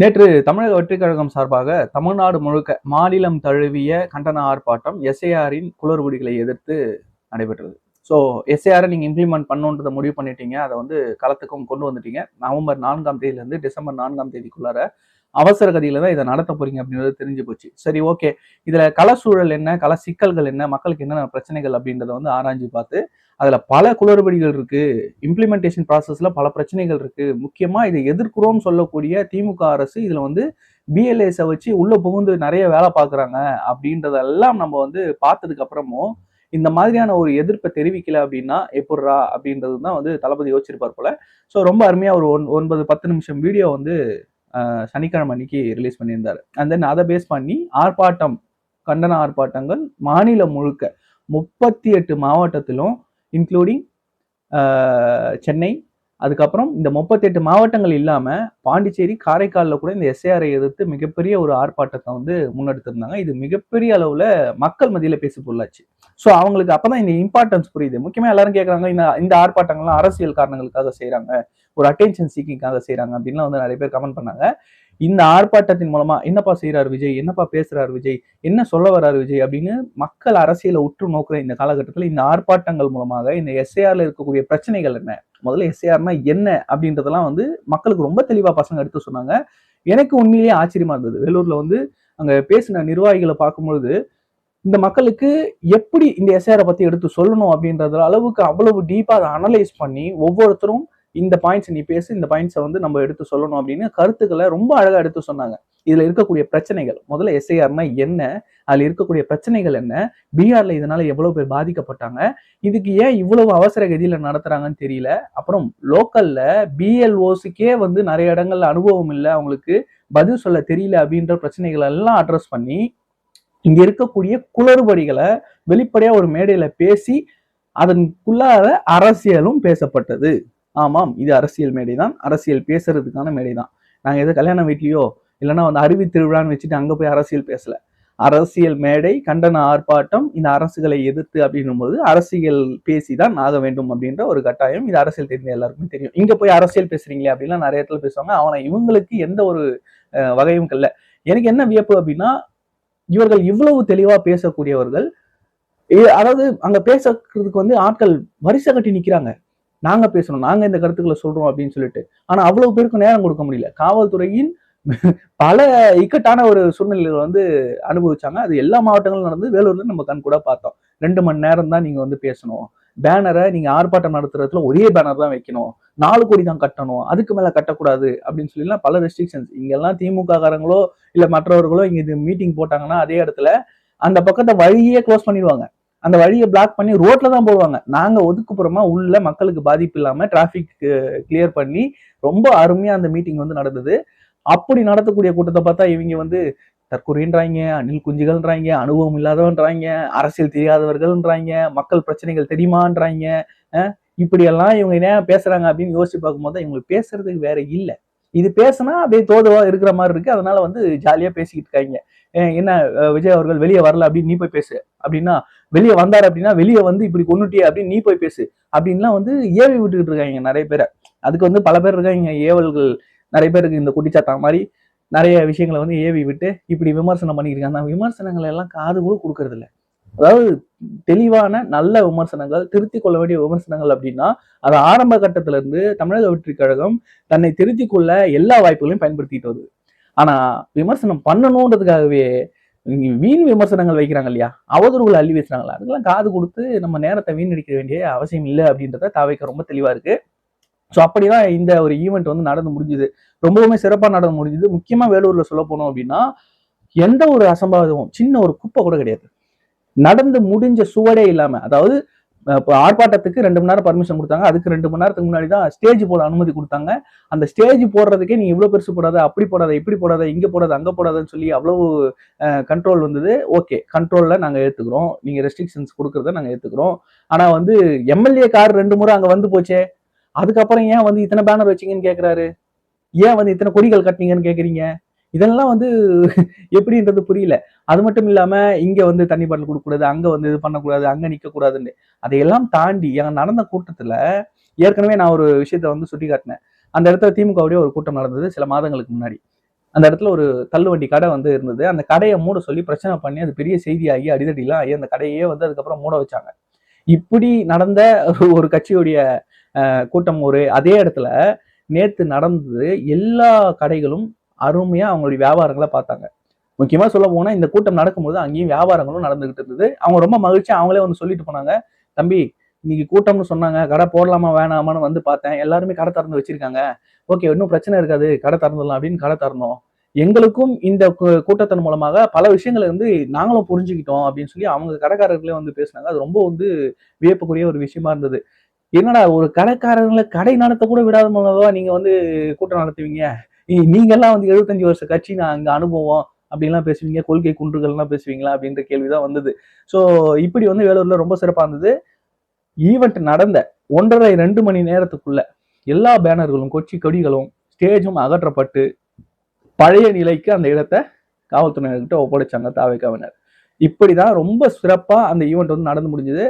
நேற்று தமிழக வெற்றிக் கழகம் சார்பாக தமிழ்நாடு முழுக்க மாநிலம் தழுவிய கண்டன ஆர்ப்பாட்டம் எஸ்ஏஆரின் குளறுபடிகளை எதிர்த்து நடைபெற்றது. ஸோ எஸ்ஏஆரை நீங்கள் இம்ப்ளிமெண்ட் பண்ணுன்றதை முடிவு பண்ணிட்டீங்க. அதை வந்து களத்துக்கும் கொண்டு வந்துட்டீங்க. நவம்பர் நான்காம் தேதியிலேருந்து டிசம்பர் நான்காம் தேதிக்குள்ளார அவசர கதியில தான் இதை நடத்த போறீங்க அப்படின்றது தெரிஞ்சு போச்சு. சரி ஓகே இதுல கள சூழல் என்ன? கள சிக்கல்கள் என்ன? மக்களுக்கு என்னென்ன பிரச்சனைகள் அப்படின்றத வந்து ஆராய்ஞ்சு பார்த்து அதில் பல குளறுபடிகள் இருக்குது இம்ப்ளிமெண்டேஷன் ப்ராசஸில் பல பிரச்சனைகள் இருக்குது முக்கியமாக இதை எதிர்க்கிறோம்னு சொல்லக்கூடிய திமுக அரசு இதில் வந்து பிஎல்ஏஸை வச்சு உள்ளே புகுந்து நிறைய வேலை பார்க்குறாங்க அப்படின்றதெல்லாம் நம்ம வந்து பார்த்ததுக்கப்புறமும் இந்த மாதிரியான ஒரு எதிர்ப்பை தெரிவிக்கல அப்படின்னா எப்பட்றா அப்படின்றது தான் வந்து தளபதி யோசிச்சிருப்பார் போல. ஸோ ரொம்ப அருமையாக ஒரு ஒன் ஒன்பது பத்து நிமிஷம் வீடியோ வந்து சனிக்கிழமை அன்னைக்கு ரிலீஸ் பண்ணியிருந்தாரு. அண்ட் தென் அதை பேஸ் பண்ணி ஆர்ப்பாட்டம் கண்டன ஆர்ப்பாட்டங்கள் மாநிலம் முழுக்க முப்பத்தி எட்டு மாவட்டத்திலும் இன்க்ளூடிங் uh, சென்னை. அதுக்கப்புறம் இந்த முப்பத்தெட்டு மாவட்டங்கள் இல்லாமல் பாண்டிச்சேரி காரைக்காலில் கூட இந்த எஸ்ஏஆரை எதிர்த்து மிகப்பெரிய ஒரு ஆர்ப்பாட்டத்தை வந்து முன்னெடுத்திருந்தாங்க. இது மிகப்பெரிய அளவில் மக்கள் மதியில் பேசி பொருளாச்சு. ஸோ அவங்களுக்கு அப்போ தான் இந்த இம்பார்ட்டன்ஸ் புரியுது. முக்கியமாக எல்லாரும் கேட்குறாங்க இந்த இந்த ஆர்ப்பாட்டங்கள்லாம் அரசியல் காரணங்களுக்காக செய்கிறாங்க ஒரு அட்டென்ஷன் சீக்கிங்காக செய்கிறாங்க அப்படின்லாம் வந்து நிறைய பேர் கமெண்ட் பண்ணாங்க. இந்த ஆர்ப்பாட்டத்தின் மூலமா என்னப்பா செய்யறாரு விஜய்? என்னப்பா பேசுறாரு விஜய்? என்ன சொல்ல வர்றாரு விஜய்? அப்படின்னு மக்கள் அரசியலை உற்று நோக்குற இந்த காலகட்டத்தில் இந்த ஆர்ப்பாட்டங்கள் மூலமாக இந்த எஸ்ஏஆர்ல இருக்கக்கூடிய பிரச்சனைகள் என்ன? முதல்ல எஸ்ஏஆர்னா என்ன? அப்படின்றதெல்லாம் வந்து மக்களுக்கு ரொம்ப தெளிவா பசங்க எடுத்து சொன்னாங்க. எனக்கு உண்மையிலேயே ஆச்சரியமா இருந்தது. வேலூர்ல வந்து அங்க பேசின நிர்வாகிகளை பார்க்கும்பொழுது இந்த மக்களுக்கு எப்படி இந்த எஸ்ஏஆரை பத்தி எடுத்து சொல்லணும் அப்படின்றது அளவுக்கு அவ்வளவு டீப்பா அதை அனலைஸ் பண்ணி ஒவ்வொருத்தரும் இந்த பாயிண்ட்ஸ் நீ பேசு இந்த பாயிண்ட்ஸை வந்து நம்ம எடுத்து சொல்லணும் அப்படின்னு கருத்துக்களை ரொம்ப அழகாக எடுத்து சொன்னாங்க. இதில் இருக்கக்கூடிய பிரச்சனைகள் முதல்ல எஸ்ஐஆர்னா என்ன? அதில் இருக்கக்கூடிய பிரச்சனைகள் என்ன? பீகார்ல இதனால எவ்வளோ பேர் பாதிக்கப்பட்டாங்க? இதுக்கு ஏன் இவ்வளவு அவசர கதியில் நடத்துறாங்கன்னு தெரியல. அப்புறம் லோக்கல்ல பிஎல்ஓஸுக்கே வந்து நிறைய இடங்கள்ல அனுபவம் இல்லை. அவங்களுக்கு பதில் சொல்ல தெரியல அப்படின்ற பிரச்சனைகள் எல்லாம் அட்ரஸ் பண்ணி இங்க இருக்கக்கூடிய குளறுபடிகளை வெளிப்படையா ஒரு மேடையில பேசி அதன்குள்ளார அரசியலும் பேசப்பட்டது. ஆமாம் இது அரசியல் மேடை தான் அரசியல் பேசுறதுக்கான மேடை தான் நாங்கள் எதோ கல்யாண வீட்லையோ இல்லைன்னா வந்து அருவி திருவிழான்னு வச்சுட்டு அங்கே போய் அரசியல் பேசல. அரசியல் மேடை கண்டன ஆர்ப்பாட்டம் இந்த அரசுகளை எதிர்த்து அப்படின்னும் போது அரசியல் பேசிதான் ஆக வேண்டும் அப்படின்ற ஒரு கட்டாயம் இது அரசியல் தெரிஞ்ச எல்லாருக்குமே தெரியும். இங்க போய் அரசியல் பேசுறீங்களே அப்படின்லாம் நிறைய இடத்துல பேசுவாங்க. அவனை இவங்களுக்கு எந்த ஒரு வகையும் இல்ல எனக்கு என்ன வியப்பு அப்படின்னா இவர்கள் இவ்வளவு தெளிவா பேசக்கூடியவர்கள் அதாவது அங்க பேசுறதுக்கு வந்து ஆட்கள் வரிசை கட்டி நிக்கிறாங்க. நாங்கள் பேசணும் நாங்கள் இந்த கருத்துக்களை சொல்கிறோம் அப்படின்னு சொல்லிட்டு. ஆனால் அவ்வளோ பேருக்கு நேரம் கொடுக்க முடியல. காவல்துறையின் பல இக்கட்டான ஒரு சூழ்நிலைகள் வந்து அனுபவிச்சாங்க. அது எல்லா மாவட்டங்களும் நடந்து வேலூர்ல நம்ம கண் கூட பார்த்தோம். ரெண்டு மணி நேரம் தான் நீங்க வந்து பேசணும். பேனரை நீங்க ஆர்ப்பாட்டம் நடத்துறதுல ஒரே பேனர் தான் வைக்கணும். நாலு கோடி தான் கட்டணும். அதுக்கு மேல கட்டக்கூடாது அப்படின்னு சொல்லிலாம் பல ரெஸ்ட்ரிக்ஷன்ஸ் இங்கெல்லாம் திமுக காரங்களோ இல்ல மற்றவர்களோ இங்க இது மீட்டிங் போட்டாங்கன்னா அதே இடத்துல அந்த பக்கத்தை வழியே க்ளோஸ் பண்ணிடுவாங்க. அந்த வழியை பிளாக் பண்ணி ரோட்ல தான் போடுவாங்க. நாங்க ஒதுக்குப்புறமா உள்ள மக்களுக்கு பாதிப்பு இல்லாம டிராபிக் கிளியர் பண்ணி ரொம்ப அருமையா அந்த மீட்டிங் வந்து நடந்தது. அப்படி நடத்தக்கூடிய கூட்டத்தை பார்த்தா இவங்க வந்து தற்கொலைன்றாங்க அணில் குஞ்சுகள்ன்றாங்க அனுபவம் இல்லாதவன்றாங்க அரசியல் தெரியாதவர்கள்ன்றாங்க மக்கள் பிரச்சனைகள் தெரியுமான்றாங்க இப்படியெல்லாம் இவங்க என்ன பேசுறாங்க அப்படின்னு யோசிச்சு பார்க்கும்போது இவங்களுக்கு பேசுறதுக்கு வேற இல்லை. இது பேசுனா அப்படியே தோதுவா இருக்கிற மாதிரி இருக்கு. அதனால வந்து ஜாலியா பேசிக்கிட்டு இருக்காங்க. என்ன விஜய் அவர்கள் வெளியே வரல அப்படின்னு நீ போய் பேசு. அப்படின்னா வெளியே வந்தார் அப்படின்னா வெளியே வந்து இப்படி கொண்டுட்டியே அப்படின்னு நீ போய் பேசு. அப்படின்லாம் வந்து ஏவி விட்டுக்கிட்டு இருக்காங்க நிறைய பேரை. அதுக்கு வந்து பல பேர் இருக்காங்க ஏவல்கள். நிறைய பேருக்கு இந்த குட்டிச்சாத்தா மாதிரி. நிறைய விஷயங்களை வந்து ஏவி விட்டு இப்படி விமர்சனம் பண்ணியிருக்காங்க அந்த விமர்சனங்களை எல்லாம் காது கூட கொடுக்கறது இல்லை அதாவது தெளிவான நல்ல விமர்சனங்கள் திருத்திக் கொள்ள வேண்டிய விமர்சனங்கள் அப்படின்னா அது ஆரம்ப கட்டத்துல இருந்து தமிழக வெற்றி கழகம் தன்னை திருத்திக் கொள்ள எல்லா வாய்ப்புகளையும் பயன்படுத்திட்டு வருது. ஆனா விமர்சனம் பண்ணணுன்றதுக்காகவே வீண் விமர்சனங்கள் வைக்கிறாங்க இல்லையா? அவதூறுகள் அள்ளி வீசுறாங்களா அதுக்கெல்லாம் காது கொடுத்து நம்ம நேரத்தை வீணடிக்க வேண்டிய அவசியம் இல்லை அப்படின்றத தாவைக்க ரொம்ப தெளிவா இருக்கு. ஸோ அப்படிதான் இந்த ஒரு ஈவெண்ட் வந்து நடந்து முடிஞ்சுது. ரொம்பவுமே சிறப்பாக நடந்து முடிஞ்சுது. முக்கியமாக வேலூர்ல சொல்ல போனோம் அப்படின்னா எந்த ஒரு அசம்பாவிதமும் சின்ன ஒரு குப்பை கூட கிடையாது. நடந்து முடிஞ்ச சுவடே இல்லாம அதாவது இப்போ ஆர்ப்பாட்டத்துக்கு ரெண்டு மணி நேரம் பர்மிஷன் கொடுத்தாங்க. அதுக்கு ரெண்டு மணி நேரத்துக்கு முன்னாடி தான் ஸ்டேஜ் போட அனுமதி கொடுத்தாங்க. அந்த ஸ்டேஜ் போடுறதுக்கே நீ இவ்வளோ பெருசு போடாத அப்படி போடாத இப்படி போடாத இங்கே போடாத அங்கே போடாதன்னு சொல்லி அவ்வளவு கண்ட்ரோல் வந்தது. ஓகே கண்ட்ரோலில் நாங்கள் ஏற்றுக்கிறோம் நீங்கள் ரெஸ்ட்ரிக்ஷன்ஸ் கொடுக்குறத நாங்கள் ஏற்றுக்கிறோம் ஆனால் வந்து எம்எல்ஏ கார் ரெண்டு முறை அங்கே வந்து போச்சே. அதுக்கப்புறம் ஏன் வந்து இத்தனை பேனர் வச்சீங்கன்னு கேட்குறாரு ஏன் வந்து இத்தனை கொடிகள் கட்டினீங்கன்னு கேட்குறீங்க இதெல்லாம் வந்து எப்படின்றது புரியல. அது மட்டும் இல்லாம இங்க வந்து தண்ணி பாட்டில் கொடுக்கக்கூடாது அங்க வந்து இது பண்ணக்கூடாது அங்க நிக்க கூடாதுன்னு அதையெல்லாம் தாண்டி அங்க நடந்த கூட்டத்துல ஏற்கனவே நான் ஒரு விஷயத்த வந்து சுட்டி காட்டினேன் அந்த இடத்துல திமுகவுடைய ஒரு கூட்டம் நடந்தது சில மாதங்களுக்கு முன்னாடி. அந்த இடத்துல ஒரு தள்ளுவண்டி கடை வந்து இருந்தது. அந்த கடையை மூட சொல்லி பிரச்சனை பண்ணி அது பெரிய செய்தியாகி அடிதடிலாம் ஆகி அந்த கடையே வந்து அதுக்கப்புறம் மூட வச்சாங்க. இப்படி நடந்த ஒரு- கட்சியுடைய கூட்டம் ஒரு அதே இடத்துல நேத்து நடந்தது எல்லா கடைகளும் அருமையாக அவங்களுடைய வியாபாரங்களை பார்த்தாங்க. முக்கியமாக சொல்ல போனால் இந்த கூட்டம் நடக்கும்போது அங்கேயும் வியாபாரங்களும் நடந்துகிட்டு இருந்தது. அவங்க ரொம்ப மகிழ்ச்சி அவங்களே வந்து சொல்லிட்டு போனாங்க. தம்பி இன்னைக்கு கூட்டம்னு சொன்னாங்க. கடை போடலாமா வேணாமான்னு வந்து பார்த்தேன். எல்லாருமே கடை திறந்து வச்சிருக்காங்க. ஓகே இன்னும் பிரச்சனை இருக்காது. கடை திறந்துடலாம் அப்படின்னு கடை திறந்தோம். எங்களுக்கும் இந்த கூட்டத்தின் மூலமாக பல விஷயங்களை வந்து நாங்களும் புரிஞ்சுக்கிட்டோம் அப்படின்னு சொல்லி அவங்க கடைக்காரர்களே வந்து பேசினாங்க. அது ரொம்ப வந்து வியப்புக்குரிய ஒரு விஷயமா இருந்தது. என்னடா ஒரு கடைக்காரங்களை கடை நடத்த கூட விடாத மூலமாக நீங்க வந்து கூட்டம் நடத்துவீங்க? நீங்கெல்லாம் வந்து எழுபத்தஞ்சு வருஷ கட்சி நான் அங்கே அனுபவம் அப்படின்லாம் பேசுவீங்க கொள்கை குன்றுகள்லாம் பேசுவீங்களா அப்படின்ற கேள்விதான் வந்தது. ஸோ இப்படி வந்து வேலூர்ல ரொம்ப சிறப்பா இருந்தது. ஈவெண்ட் நடந்த ஒன்றரை ரெண்டு மணி நேரத்துக்குள்ள எல்லா பேனர்களும் கொச்சி கொடிகளும் ஸ்டேஜும் அகற்றப்பட்டு பழைய நிலைக்கு அந்த இடத்தை காவல்துறையினர்கிட்ட ஒப்படைச்சாங்க தாவைக்காவினர் இப்படிதான் ரொம்ப சிறப்பா அந்த ஈவெண்ட் வந்து நடந்து முடிஞ்சது.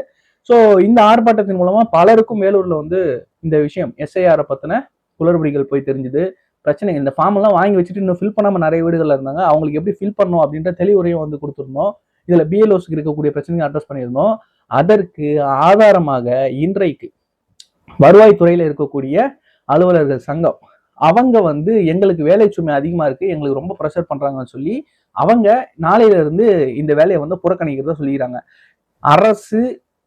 ஸோ இந்த ஆர்ப்பாட்டத்தின் மூலமா பலருக்கும் வேலூர்ல வந்து இந்த விஷயம் எஸ்ஐஆரை பத்தின குளறுபடிகள் போய் தெரிஞ்சுது. பிரச்சனை. இந்த ஃபார்ம் எல்லாம் வாங்கி வச்சுட்டு இன்னும் ஃபில் பண்ணாம நிறைய வீடுகளில் இருந்தாங்க. அவங்களுக்கு எப்படி ஃபில் பண்ணணும் அப்படின்ற தெளிவுரையும் வந்து கொடுத்துருந்தோம். இதுல பிஎல்ஓஸ்க்கு இருக்கக்கூடிய பிரச்சனையை அட்ரஸ் பண்ணியிருந்தோம். அதற்கு ஆதாரமாக இன்றைக்கு வருவாய்த்துறையில இருக்கக்கூடிய அலுவலர்கள் சங்கம் அவங்க வந்து எங்களுக்கு வேலை சுமை அதிகமா இருக்கு எங்களுக்கு ரொம்ப ப்ரெஷர் பண்றாங்கன்னு சொல்லி அவங்க நாளையில இருந்து இந்த வேலையை வந்து புறக்கணிக்கிறதா சொல்லிக்கிறாங்க. அரசு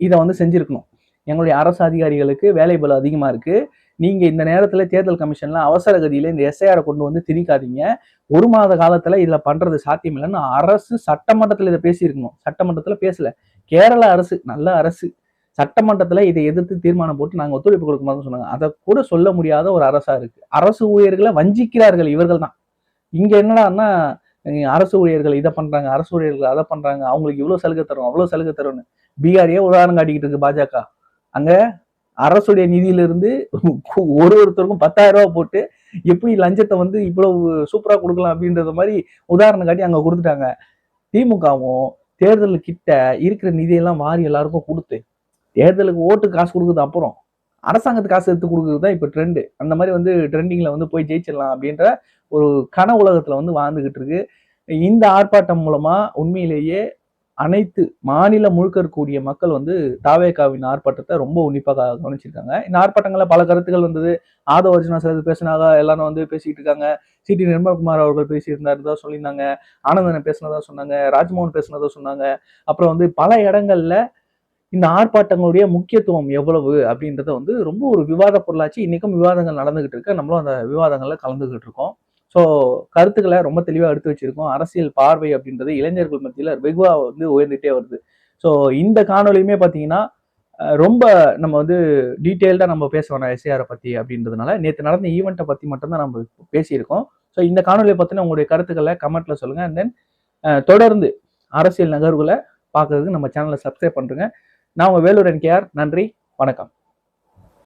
இதை வந்து செஞ்சிருக்கணும். எங்களுடைய அரசு அதிகாரிகளுக்கு வேலை பலம் அதிகமா இருக்கு. நீங்க இந்த நேரத்துல தேர்தல் கமிஷன்ல அவசர கதியில இந்த எஸ்ஐஆரை கொண்டு வந்து திணிக்காதீங்க. ஒரு மாத காலத்துல இதில் பண்றது சாத்தியம் இல்லைன்னு அரசு சட்டமன்றத்துல இதை பேசியிருக்கணும். சட்டமன்றத்துல பேசல. கேரள அரசு நல்ல அரசு. சட்டமன்றத்துல இதை எதிர்த்து தீர்மானம் போட்டு நாங்க ஒத்துழைப்பு கொடுக்க மாட்டோம்னு சொன்னாங்க. அதை கூட சொல்ல முடியாத ஒரு அரசா இருக்கு. அரசு ஊழியர்களை வஞ்சிக்கிறார்கள் இவர்கள் தான். இங்க என்னடான்னா அரசு ஊழியர்கள் இதை பண்றாங்க அரசு ஊழியர்கள் அதை பண்றாங்க. அவங்களுக்கு இவ்வளவு சலுகை தரும் அவ்வளவு சலுகை தரும்னு. பீகாரியே உதாரணம் காட்டிக்கிட்டு இருக்கு பாஜக. அங்க அரசுடைய நிதியிலிருந்து ஒரு ஒருத்தருக்கும் பத்தாயிரம் ரூபா போட்டு எப்படி லஞ்சத்தை வந்து இவ்வளவு சூப்பரா கொடுக்கலாம் அப்படின்றது மாதிரி உதாரணம் காட்டி அங்க கொடுத்துட்டாங்க. திமுகவும் தேர்தல் கிட்ட இருக்கிற நிதியெல்லாம் வாரி எல்லாருக்கும் கொடுத்து தேர்தலுக்கு ஓட்டு காசு கொடுக்குறது அப்புறம் அரசாங்கத்துக்கு காசு எடுத்து கொடுக்குறது தான் இப்போ ட்ரெண்டு அந்த மாதிரி வந்து ட்ரெண்டிங்ல வந்து போய் ஜெயிச்சிடலாம் அப்படின்ற ஒரு கன உலகத்துல வந்து வாழ்ந்துகிட்டு இருக்கு. இந்த ஆர்ப்பாட்டம் மூலமா உண்மையிலேயே அனைத்து மாநிலம் முழுக்க இருக்கக்கூடிய மக்கள் வந்து தாவேகாவின் ஆர்ப்பாட்டத்தை ரொம்ப உன்னிப்பாக கவனிச்சிருக்காங்க. இந்த ஆர்ப்பாட்டங்களில் பல கருத்துக்கள் வந்தது. ஆதவ அர்ஜுனா சிலது பேசினாங்க எல்லாரும் வந்து பேசிட்டு இருக்காங்க. சிடி நிர்மல்குமார் அவர்கள் பேசியிருந்தாருதா சொல்லியிருந்தாங்க. ஆனந்தனை பேசினதா சொன்னாங்க. ராஜ்மோகன் பேசினதா சொன்னாங்க. அப்புறம் வந்து பல இடங்கள்ல இந்த ஆர்ப்பாட்டங்களுடைய முக்கியத்துவம் எவ்வளவு அப்படின்றத வந்து ரொம்ப ஒரு விவாத பொருளாச்சு. இன்னைக்கும் விவாதங்கள் நடந்துகிட்டு இருக்கு. நம்மளும் அந்த விவாதங்களில் கலந்துகிட்டு இருக்கோம். ஸோ கருத்துக்களை ரொம்ப தெளிவாக எடுத்து வச்சிருக்கோம். அரசியல் பார்வை அப்படின்றது இளைஞர்கள் மத்தியில் வெகுவாக வந்து உயர்ந்துட்டே வருது. ஸோ இந்த காணொலியுமே பார்த்தீங்கன்னா ரொம்ப நம்ம வந்து டீட்டெயில்டாக நம்ம பேச வேணாம் எஸ்ஏஆரை பற்றி அப்படின்றதுனால. நேற்று நடந்த ஈவெண்ட்டை பற்றி மட்டும்தான் நம்ம பேசியிருக்கோம். ஸோ இந்த காணொலியை பற்றின உங்களுடைய கருத்துக்களை கமெண்ட்டில் சொல்லுங்கள் அண்ட் தென் தொடர்ந்து அரசியல் நகர்வுகளை பார்க்கறதுக்கு நம்ம சேனலை சப்ஸ்கிரைப் பண்ணுறேங்க நான் உங்கள் வேலூர் என்கேஆர். நன்றி. வணக்கம்.